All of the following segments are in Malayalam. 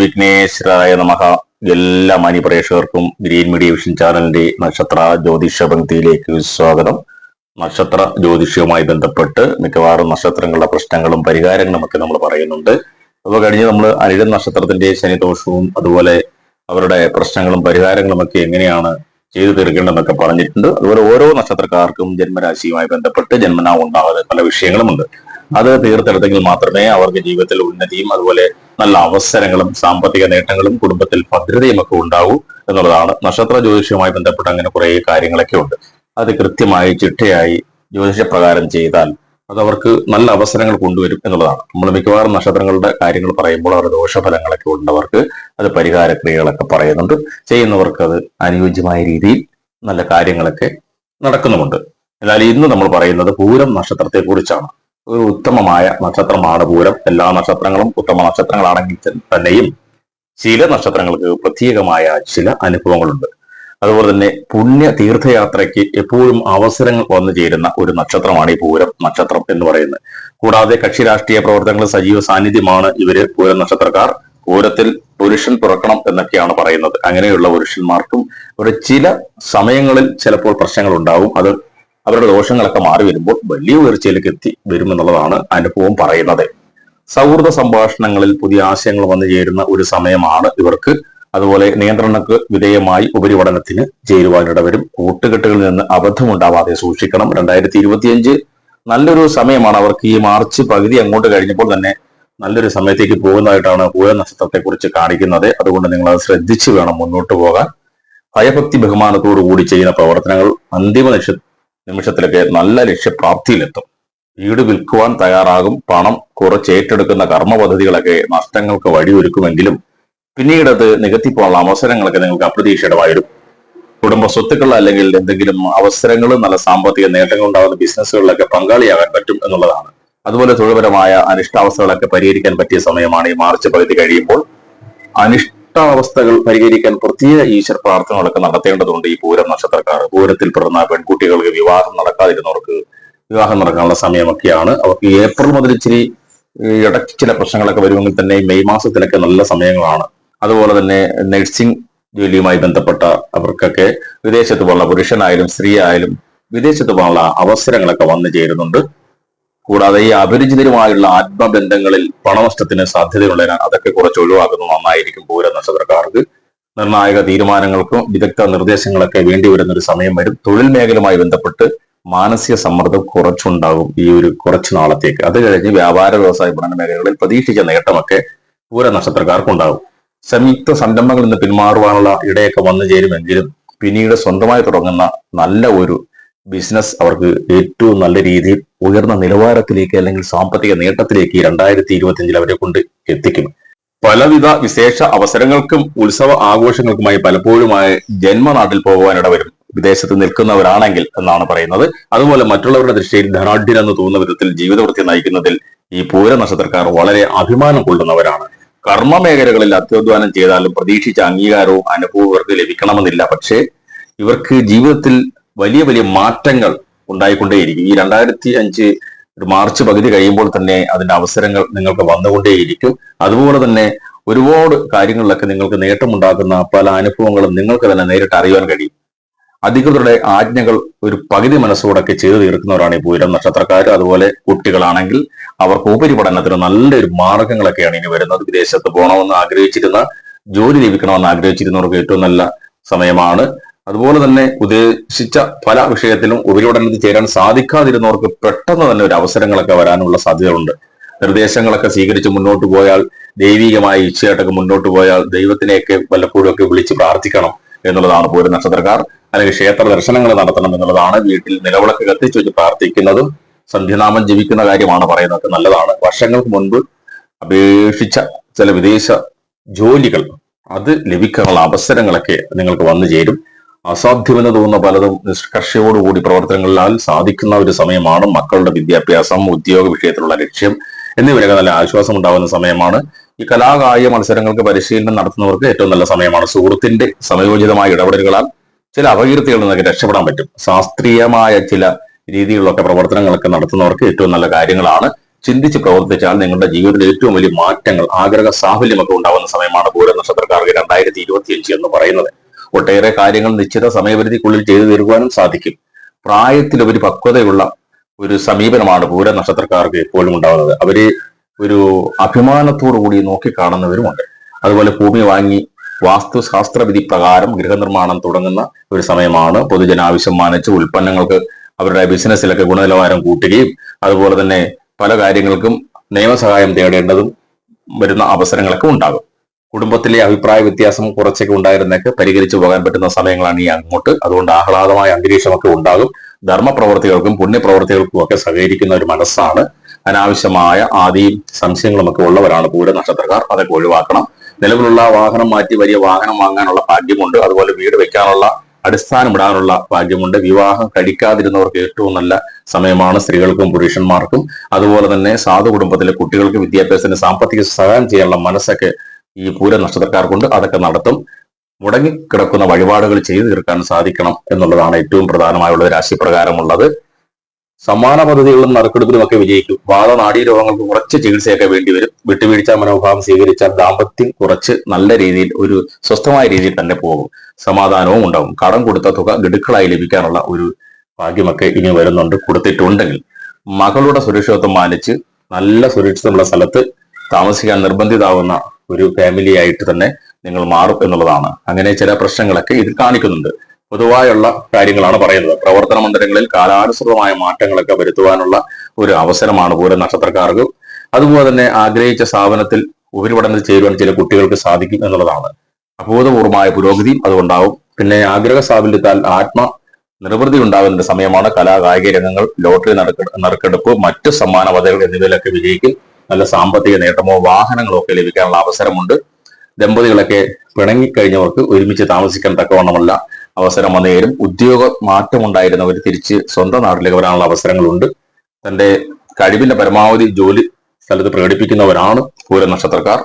വിഘ്നേശ്വരായ നമഹ എല്ലാ മാന്യപ്രേക്ഷകർക്കും ഗ്രീൻ മീഡിയ വിഷൻ ചാനലിന്റെ നക്ഷത്ര ജ്യോതിഷ പങ്ക്തിയിലേക്ക് സ്വാഗതം. നക്ഷത്ര ജ്യോതിഷവുമായി ബന്ധപ്പെട്ട് മിക്കവാറും നക്ഷത്രങ്ങളുടെ പ്രശ്നങ്ങളും പരിഹാരങ്ങളും ഒക്കെ നമ്മൾ പറയുന്നുണ്ട്. അപ്പോൾ കഴിഞ്ഞ് നമ്മൾ അനിഴൻ നക്ഷത്രത്തിന്റെ ശനിദോഷവും അതുപോലെ അവരുടെ പ്രശ്നങ്ങളും പരിഹാരങ്ങളും ഒക്കെ എങ്ങനെയാണ് ചെയ്തു തീർക്കേണ്ടതെന്നൊക്കെ പറഞ്ഞിട്ടുണ്ട്. അതുപോലെ ഓരോ നക്ഷത്രക്കാർക്കും ജന്മരാശിയുമായി ബന്ധപ്പെട്ട് ജന്മനാ ഉണ്ടാവാതെ പല വിഷയങ്ങളുമുണ്ട്. അത് തീർത്തെടുത്തെങ്കിൽ മാത്രമേ അവർക്ക് ജീവിതത്തിൽ ഉന്നതിയും അതുപോലെ നല്ല അവസരങ്ങളും സാമ്പത്തിക നേട്ടങ്ങളും കുടുംബത്തിൽ ഭദ്രതയും ഒക്കെ ഉണ്ടാവൂ എന്നുള്ളതാണ്. നക്ഷത്ര ജ്യോതിഷവുമായി ബന്ധപ്പെട്ട് അങ്ങനെ കുറേ കാര്യങ്ങളൊക്കെ ഉണ്ട്. അത് കൃത്യമായി ചിട്ടയായി ജ്യോതിഷ പ്രകാരം ചെയ്താൽ അത് അവർക്ക് നല്ല അവസരങ്ങൾ കൊണ്ടുവരും എന്നുള്ളതാണ്. നമ്മൾ മിക്കവാറും നക്ഷത്രങ്ങളുടെ കാര്യങ്ങൾ പറയുമ്പോൾ അവരുടെ ദോഷഫലങ്ങളൊക്കെ ഉണ്ടവർക്ക് അത് പരിഹാര ക്രിയകളൊക്കെ പറയുന്നുണ്ട്. ചെയ്യുന്നവർക്ക് അത് അനുയോജ്യമായ രീതിയിൽ നല്ല കാര്യങ്ങളൊക്കെ നടക്കുന്നുമുണ്ട്. എന്നാൽ ഇന്ന് നമ്മൾ പറയുന്നത് പൂരം നക്ഷത്രത്തെ കുറിച്ചാണ് ഒരു ഉത്തമമായ നക്ഷത്രമാണ് പൂരം. എല്ലാ നക്ഷത്രങ്ങളും ഉത്തമ നക്ഷത്രങ്ങളാണെങ്കിൽ തന്നെയും ചില നക്ഷത്രങ്ങൾക്ക് പ്രത്യേകമായ ചില അനുഭവങ്ങളുണ്ട്. അതുപോലെ തന്നെ പുണ്യ തീർത്ഥയാത്രയ്ക്ക് എപ്പോഴും അവസരങ്ങൾ വന്നു ചേരുന്ന ഒരു നക്ഷത്രമാണ് ഈ പൂരം നക്ഷത്രം എന്ന് പറയുന്നത്. കൂടാതെ കക്ഷി രാഷ്ട്രീയ പ്രവർത്തനങ്ങൾ സജീവ സാന്നിധ്യമാണ് ഇവർ പൂരം നക്ഷത്രക്കാർ. പൂരത്തിൽ പുരുഷൻ തുറക്കണം എന്നൊക്കെയാണ് പറയുന്നത്. അങ്ങനെയുള്ള പുരുഷന്മാർക്കും ഒരു ചില സമയങ്ങളിൽ ചിലപ്പോൾ പ്രശ്നങ്ങൾ ഉണ്ടാവും. അത് അവരുടെ ദോഷങ്ങളൊക്കെ മാറി വരുമ്പോൾ വലിയ ഉയർച്ചയിലേക്ക് എത്തി വരുമെന്നുള്ളതാണ് അനുഭവം പറയുന്നത്. സൗഹൃദ സംഭാഷണങ്ങളിൽ പുതിയ ആശയങ്ങൾ വന്നു ചേരുന്ന ഒരു സമയമാണ് ഇവർക്ക് അതുപോലെ നിയന്ത്രണക്ക് വിധേയമായി ഉപരിപഠനത്തിന് ചേരുവാനിടവരും. കൂട്ടുകെട്ടുകളിൽ നിന്ന് അബദ്ധമുണ്ടാവാതെ സൂക്ഷിക്കണം. രണ്ടായിരത്തി ഇരുപത്തിയഞ്ച് നല്ലൊരു സമയമാണ്. അവർക്ക് ഈ മാർച്ച് പകുതി അങ്ങോട്ട് കഴിഞ്ഞപ്പോൾ തന്നെ നല്ലൊരു സമയത്തേക്ക് പോകുന്നതായിട്ടാണ് പൂര നക്ഷത്രത്തെ കുറിച്ച് കാണിക്കുന്നത്. അതുകൊണ്ട് നിങ്ങൾ അത് ശ്രദ്ധിച്ചു വേണം മുന്നോട്ട് പോകാൻ. ഭയഭക്തി ബഹുമാനത്തോടു കൂടി ചെയ്യുന്ന പ്രവർത്തനങ്ങൾ അന്തിമ നിമിഷ നിമിഷത്തിലൊക്കെ നല്ല ലക്ഷ്യപ്രാപ്തിയിലെത്തും. വീട് വിൽക്കുവാൻ തയ്യാറാകും. പണം കുറച്ചേറ്റെടുക്കുന്ന കർമ്മ പദ്ധതികളൊക്കെ നഷ്ടങ്ങൾക്ക് വഴിയൊരുക്കുമെങ്കിലും പിന്നീട് അത് നികത്തിപ്പോകാനുള്ള അവസരങ്ങളൊക്കെ നിങ്ങൾക്ക് അപ്രതീക്ഷിതമായി വരും കുടുംബ സ്വത്തുക്കൾ അല്ലെങ്കിൽ എന്തെങ്കിലും അവസരങ്ങൾ നല്ല സാമ്പത്തിക നേട്ടങ്ങൾ ഉണ്ടാകുന്ന ബിസിനസ്സുകളിലൊക്കെ പങ്കാളിയാകാൻ പറ്റും എന്നുള്ളതാണ്. അതുപോലെ തൊഴിൽപരമായ അനിഷ്ടാവസ്ഥകളൊക്കെ പരിഹരിക്കാൻ പറ്റിയ സമയമാണ് ഈ മാർച്ച് പകുതി കഴിയുമ്പോൾ അനിഷ്ടാവസ്ഥകൾ പരിഹരിക്കാൻ പ്രത്യേക ഈശ്വർ പ്രാർത്ഥനകളൊക്കെ നടത്തേണ്ടതുണ്ട് ഈ പൂരം നക്ഷത്രക്കാർ. പൂരത്തിൽ പിറന്ന പെൺകുട്ടികൾക്ക് വിവാഹം നടക്കാതിരുന്നവർക്ക് വിവാഹം നടക്കാനുള്ള സമയമൊക്കെയാണ്. അവർക്ക് ഏപ്രിൽ മുതൽ ഇച്ചിരി ഇടയ്ക്ക് ചില പ്രശ്നങ്ങളൊക്കെ വരുമെങ്കിൽ തന്നെ മെയ് മാസത്തിലൊക്കെ നല്ല സമയങ്ങളാണ്. അതുപോലെ തന്നെ നഴ്സിംഗ് ജോലിയുമായി ബന്ധപ്പെട്ട അവർക്കൊക്കെ വിദേശത്ത് പോകാനുള്ള പുരുഷനായാലും സ്ത്രീ ആയാലും വിദേശത്ത് പോകാനുള്ള അവസരങ്ങളൊക്കെ വന്നു ചേരുന്നുണ്ട്. കൂടാതെ ഈ അപരിചിതരുമായുള്ള ആത്മബന്ധങ്ങളിൽ പണനഷ്ടത്തിന് സാധ്യതയുള്ളതിനാൽ അതൊക്കെ കുറച്ച് ഒഴിവാക്കുന്നത് നന്നായിരിക്കും പൂര നക്ഷത്രക്കാർക്ക് നിർണായക തീരുമാനങ്ങൾക്കും വിദഗ്ധ നിർദ്ദേശങ്ങളൊക്കെ വേണ്ടി വരുന്ന ഒരു സമയം വരും. തൊഴിൽ മേഖലയുമായി ബന്ധപ്പെട്ട് മാനസിക സമ്മർദ്ദം കുറച്ചുണ്ടാകും ഈ ഒരു കുറച്ചു നാളത്തേക്ക്. അത് കഴിഞ്ഞ് വ്യാപാര വ്യവസായ പഠന മേഖലകളിൽ പ്രതീക്ഷിച്ച നേട്ടമൊക്കെ പൂര നക്ഷത്രക്കാർക്കുണ്ടാകും സംയുക്ത സംരംഭങ്ങളിൽ നിന്ന് പിന്മാറുവാനുള്ള ഇടയൊക്കെ വന്നു ചേരുമെങ്കിലും പിന്നീട് സ്വന്തമായി തുടങ്ങുന്ന നല്ല ഒരു ബിസിനസ് അവർക്ക് ഏറ്റവും നല്ല രീതിയിൽ ഉയർന്ന നിലവാരത്തിലേക്ക് അല്ലെങ്കിൽ സാമ്പത്തിക നേട്ടത്തിലേക്ക് രണ്ടായിരത്തി ഇരുപത്തിയഞ്ചിൽ അവരെ കൊണ്ട് എത്തിക്കും. പലവിധ വിശേഷ അവസരങ്ങൾക്കും ഉത്സവ ആഘോഷങ്ങൾക്കുമായി പലപ്പോഴുമായി ജന്മനാട്ടിൽ പോകാനിട വരും. വിദേശത്ത് നിൽക്കുന്നവരാണെങ്കിൽ എന്നാണ് പറയുന്നത്. അതുപോലെ മറ്റുള്ളവരുടെ ദൃഷ്ടിയിൽ ധനാഢ്യനെന്ന് തോന്നുന്ന വിധത്തിൽ ജീവിതവൃത്തി നയിക്കുന്നതിൽ ഈ പൂര നക്ഷത്രക്കാർ വളരെ അഭിമാനം കൊള്ളുന്നവരാണ്. കർമ്മ മേഖലകളിൽ അത്യാധ്വാനം ചെയ്താലും പ്രതീക്ഷിച്ച അംഗീകാരവും അനുഭവവും ഇവർക്ക് ലഭിക്കണമെന്നില്ല. പക്ഷേ ഇവർക്ക് ജീവിതത്തിൽ വലിയ വലിയ മാറ്റങ്ങൾ ഉണ്ടായിക്കൊണ്ടേയിരിക്കും. ഈ രണ്ടായിരത്തി അഞ്ച് മാർച്ച് പകുതി കഴിയുമ്പോൾ തന്നെ അതിന്റെ അവസരങ്ങൾ നിങ്ങൾക്ക് വന്നുകൊണ്ടേയിരിക്കും. അതുപോലെ തന്നെ ഒരുപാട് കാര്യങ്ങളിലൊക്കെ നിങ്ങൾക്ക് നേട്ടമുണ്ടാക്കുന്ന പല അനുഭവങ്ങളും നിങ്ങൾക്ക് തന്നെ നേരിട്ട് അറിയാൻ കഴിയും. അധികൃതരുടെ ആജ്ഞകൾ ഒരു പകുതി മനസ്സോടൊക്കെ ചെയ്തു തീർക്കുന്നവരാണ് ഈ പൂരം നക്ഷത്രക്കാർ അതുപോലെ കുട്ടികളാണെങ്കിൽ അവർക്ക് ഉപരിപഠനത്തിന് നല്ലൊരു മാർഗങ്ങളൊക്കെയാണ് ഇനി വരുന്നത്. വിദേശത്ത് പോകണമെന്ന് ആഗ്രഹിച്ചിരുന്ന ജോലി ലഭിക്കണമെന്ന് ആഗ്രഹിച്ചിരുന്നവർക്ക് ഏറ്റവും നല്ല സമയമാണ്. അതുപോലെ തന്നെ ഉദ്ദേശിച്ച പല വിഷയത്തിലും ഉപരിപഠനത്തിൽ ചേരാൻ സാധിക്കാതിരുന്നവർക്ക് പെട്ടെന്ന് തന്നെ ഒരു അവസരങ്ങളൊക്കെ വരാനുള്ള സാധ്യതയുണ്ട് നിർദ്ദേശങ്ങളൊക്കെ സ്വീകരിച്ച് മുന്നോട്ട് പോയാൽ ദൈവികമായ ഇച്ഛയായിട്ടൊക്കെ മുന്നോട്ട് പോയാൽ ദൈവത്തിനെയൊക്കെ വല്ലപ്പോഴും ഒക്കെ വിളിച്ച് പ്രാർത്ഥിക്കണം. എന്നുള്ളതാണ് പൂര നക്ഷത്രക്കാർ. അല്ലെങ്കിൽ ക്ഷേത്ര ദർശനങ്ങൾ നടത്തണം എന്നുള്ളതാണ് വീട്ടിൽ നിലവിളക്ക് കത്തിച്ചു വെച്ച് പ്രാർത്ഥിക്കുന്നതും സന്ധ്യനാമം ജീവിക്കുന്ന കാര്യമാണ് പറയുന്നത്. നല്ലതാണ്. വർഷങ്ങൾക്ക് മുൻപ് അപേക്ഷിച്ച ചില വിദേശ ജോലികൾ അത് ലഭിക്കാനുള്ള അവസരങ്ങളൊക്കെ നിങ്ങൾക്ക് വന്നു ചേരും. അസാധ്യമെന്ന് തോന്നുന്ന പലതും നിഷ്കർഷയോടുകൂടി പ്രവർത്തനങ്ങളാൽ സാധിക്കുന്ന ഒരു സമയമാണ് മക്കളുടെ വിദ്യാഭ്യാസം ഉദ്യോഗ വിഷയത്തിലുള്ള ലക്ഷ്യം എന്നിവയൊക്കെ നല്ല ആശ്വാസം ഉണ്ടാകുന്ന സമയമാണ്. ഈ കലാകായിക മത്സരങ്ങൾക്ക് പരിശീലനം നടത്തുന്നവർക്ക് ഏറ്റവും നല്ല സമയമാണ്. സുഹൃത്തിന്റെ സമയോചിതമായ ഇടപെടലുകളാൽ ചില അപകീർത്തികളിൽ നിന്നൊക്കെ രക്ഷപ്പെടാൻ പറ്റും. ശാസ്ത്രീയമായ ചില രീതിയിലൊക്കെ പ്രവർത്തനങ്ങളൊക്കെ നടത്തുന്നവർക്ക് ഏറ്റവും നല്ല കാര്യങ്ങളാണ്. ചിന്തിച്ച് പ്രവർത്തിച്ചാൽ നിങ്ങളുടെ ജീവിതത്തിൽ ഏറ്റവും വലിയ മാറ്റങ്ങൾ ആഗ്രഹ സാഫല്യമൊക്കെ ഉണ്ടാവുന്ന സമയമാണ് പൂര നക്ഷത്രക്കാർക്ക് രണ്ടായിരത്തി ഇരുപത്തിയഞ്ച് എന്ന് പറയുന്നത്. ഒട്ടേറെ കാര്യങ്ങൾ നിശ്ചിത സമയപരിധിക്കുള്ളിൽ ചെയ്തു തീർക്കുവാനും സാധിക്കും. പ്രായത്തിലുപരി പക്വതയുള്ള ഒരു സമീപനമാണ് പൂര നക്ഷത്രക്കാർക്ക് എപ്പോഴും ഉണ്ടാകുന്നത്. അവർ ഒരു അഭിമാനത്തോടു കൂടി നോക്കിക്കാണുന്നവരുമുണ്ട് അതുപോലെ ഭൂമി വാങ്ങി വാസ്തുശാസ്ത്ര വിധി പ്രകാരം ഗൃഹനിർമ്മാണം തുടങ്ങുന്ന ഒരു സമയമാണ്. പൊതുജനാവശ്യം മാനിച്ച് ഉൽപ്പന്നങ്ങൾക്ക് അവരുടെ ബിസിനസ്സിലൊക്കെ ഗുണനിലവാരം കൂട്ടുകയും അതുപോലെ തന്നെ പല കാര്യങ്ങൾക്കും നിയമസഹായം തേടേണ്ടതും വരുന്ന അവസരങ്ങളൊക്കെ ഉണ്ടാകും. കുടുംബത്തിലെ അഭിപ്രായ വ്യത്യാസം കുറച്ചൊക്കെ ഉണ്ടായിരുന്നൊക്കെ പരിഹരിച്ചു പോകാൻ പറ്റുന്ന സമയങ്ങളാണ് ഈ അങ്ങോട്ട്. അതുകൊണ്ട് ആഹ്ലാദമായ അന്തരീക്ഷമൊക്കെ ഉണ്ടാകും. ധർമ്മപ്രവർത്തികൾക്കും പുണ്യപ്രവർത്തികൾക്കും ഒക്കെ സഹകരിക്കുന്ന ഒരു മനസ്സാണ് അനാവശ്യമായ ആദിയും സംശയങ്ങളും ഒക്കെ ഉള്ളവരാണ് പൂര നക്ഷത്രക്കാർ. അതൊക്കെ ഒഴിവാക്കണം. നിലവിലുള്ള വാഹനം മാറ്റി വലിയ വാഹനം വാങ്ങാനുള്ള ഭാഗ്യമുണ്ട്. അതുപോലെ വീട് വെക്കാനുള്ള അടിസ്ഥാനം ഇടാനുള്ള ഭാഗ്യമുണ്ട്. വിവാഹം കഴിക്കാതിരുന്നവർക്ക് ഏറ്റവും നല്ല സമയമാണ് സ്ത്രീകൾക്കും പുരുഷന്മാർക്കും. അതുപോലെ തന്നെ സാധു കുടുംബത്തിലെ കുട്ടികൾക്ക് വിദ്യാഭ്യാസത്തിന് സാമ്പത്തിക സഹായം ചെയ്യാനുള്ള മനസ്സൊക്കെ ഈ പൂര നക്ഷത്രക്കാർക്കുണ്ട്. അതൊക്കെ നടത്തും. മുടങ്ങിക്കിടക്കുന്ന വഴിപാടുകൾ ചെയ്തു തീർക്കാൻ സാധിക്കണം എന്നുള്ളതാണ് ഏറ്റവും പ്രധാനമായുള്ള രാശിപ്രകാരമുള്ളത്. സമാന പദ്ധതികളും നറുക്കെടുപ്പിലും ഒക്കെ വിജയിക്കും. വാദനാഡീ രോഗങ്ങൾക്ക് കുറച്ച് ചികിത്സയൊക്കെ വേണ്ടിവരും വിട്ടുവീഴ്ച മനോഭാവം സ്വീകരിച്ചാൽ ദാമ്പത്യം കുറച്ച് നല്ല രീതിയിൽ ഒരു സ്വസ്ഥമായ രീതിയിൽ തന്നെ പോകും. സമാധാനവും ഉണ്ടാവും. കടം കൊടുത്ത തുക ഗഡുക്കളായി ലഭിക്കാനുള്ള ഒരു ഭാഗ്യമൊക്കെ ഇനി വരുന്നുണ്ട് കൊടുത്തിട്ടുണ്ടെങ്കിൽ. മകളുടെ സുരക്ഷിതത്വം മാനിച്ച് നല്ല സുരക്ഷിതമുള്ള സ്ഥലത്ത് താമസിക്കാൻ നിർബന്ധിതാവുന്ന ഒരു ഫാമിലി ആയിട്ട് തന്നെ നിങ്ങൾ മാറും എന്നുള്ളതാണ്. അങ്ങനെ ചില പ്രശ്നങ്ങളൊക്കെ ഇത് കാണിക്കുന്നുണ്ട്. പൊതുവായുള്ള കാര്യങ്ങളാണ് പറയുന്നത്. പ്രവർത്തന മന്ദിരങ്ങളിൽ കാലാനുസൃതമായ മാറ്റങ്ങളൊക്കെ വരുത്തുവാനുള്ള ഒരു അവസരമാണ് പൂരം നക്ഷത്രക്കാർക്ക്. അതുപോലെ തന്നെ ആഗ്രഹിച്ച സ്ഥാപനത്തിൽ ഉപരിപഠനത്തിൽ ചേരുവാൻ ചില കുട്ടികൾക്ക് സാധിക്കും എന്നുള്ളതാണ്. അഭൂതപൂർവമായ പുരോഗതിയും അതുകൊണ്ടാവും പിന്നെ ആഗ്രഹ സാഫല്യത്താൽ ആത്മ നിർവൃതി ഉണ്ടാകുന്ന സമയമാണ് കലാ കായിക രംഗങ്ങൾ ലോട്ടറി നറുക്കെ നറുക്കെടുപ്പ് മറ്റ് സമ്മാന പദവികൾ എന്നിവയിലൊക്കെ വിജയിക്കും. നല്ല സാമ്പത്തിക നേട്ടമോ വാഹനങ്ങളോ ഒക്കെ ലഭിക്കാനുള്ള അവസരമുണ്ട്. ദമ്പതികളൊക്കെ പിണങ്ങിക്കഴിഞ്ഞവർക്ക് ഒരുമിച്ച് താമസിക്കാൻ തക്കവണ്ണമല്ല. അവസരം വന്നേരും. ഉദ്യോഗ മാറ്റമുണ്ടായിരുന്നവർ തിരിച്ച് സ്വന്തം നാട്ടിലേക്ക് വരാനുള്ള അവസരങ്ങളുണ്ട്. തന്റെ കഴിവിന്റെ പരമാവധി ജോലി സ്ഥലത്ത് പ്രകടിപ്പിക്കുന്നവരാണ് പൂര നക്ഷത്രക്കാർ.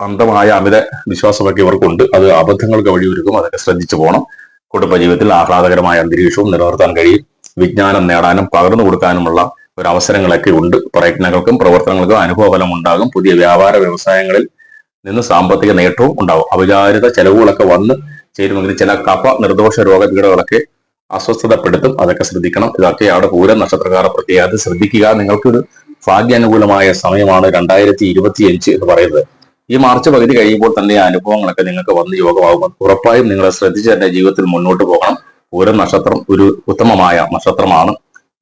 അന്ധമായ അമിത വിശ്വാസമൊക്കെ ഇവർക്കുണ്ട്. അത് അബദ്ധങ്ങൾക്ക് വഴിയൊരുക്കും. അതൊക്കെ ശ്രദ്ധിച്ചു പോകണം കുടുംബ കുടുംബജീവിതത്തിൽ ആഹ്ലാദകരമായ അന്തരീക്ഷവും നിലനിർത്താൻ കഴിയും. വിജ്ഞാനം നേടാനും പകർന്നു കൊടുക്കാനുമുള്ള ഒരു അവസരങ്ങളൊക്കെ ഉണ്ട്. പ്രയത്നങ്ങൾക്കും പ്രവർത്തനങ്ങൾക്കും അനുഭവഫലം ഉണ്ടാകും പുതിയ വ്യാപാര വ്യവസായങ്ങളിൽ നിന്ന് സാമ്പത്തിക നേട്ടവും ഉണ്ടാവും. അവിചാരിത ചെലവുകളൊക്കെ വന്ന് ചേരുമെങ്കിൽ ചില കഫ നിർദോഷ രോഗപീഠകളൊക്കെ അസ്വസ്ഥതപ്പെടുത്തും. അതൊക്കെ ശ്രദ്ധിക്കണം. ഇതൊക്കെയാണ് പൂരം നക്ഷത്രക്കാരെ പ്രത്യേകത ശ്രദ്ധിക്കുക. നിങ്ങൾക്കൊരു ഭാഗ്യാനുകൂലമായ സമയമാണ് രണ്ടായിരത്തി ഇരുപത്തി അഞ്ച് എന്ന് പറയുന്നത്. ഈ മാർച്ച് പകുതി കഴിയുമ്പോൾ തന്നെ അനുഭവങ്ങളൊക്കെ നിങ്ങൾക്ക് വന്ന് യോഗമാകും. ഉറപ്പായും നിങ്ങളെ ശ്രദ്ധിച്ച് തന്നെ ജീവിതത്തിൽ മുന്നോട്ട് പോകണം. പൂരം നക്ഷത്രം ഒരു ഉത്തമമായ നക്ഷത്രമാണ്.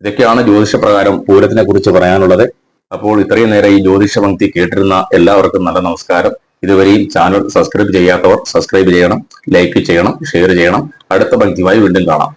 ഇതൊക്കെയാണ് ജ്യോതിഷപ്രകാരം പൂരത്തിനെ കുറിച്ച് പറയാനുള്ളത്. അപ്പോൾ ഇത്രയും നേരം ഈ ജ്യോതിഷ പങ്ക്തി കേട്ടിരുന്ന എല്ലാവർക്കും നല്ല നമസ്കാരം. ഇതുവരെയും ചാനൽ സബ്സ്ക്രൈബ് ചെയ്യാത്തവർ സബ്സ്ക്രൈബ് ചെയ്യണം ലൈക്ക് ചെയ്യണം ഷെയർ ചെയ്യണം. അടുത്ത പങ്ക്തിയുമായി വീണ്ടും കാണാം.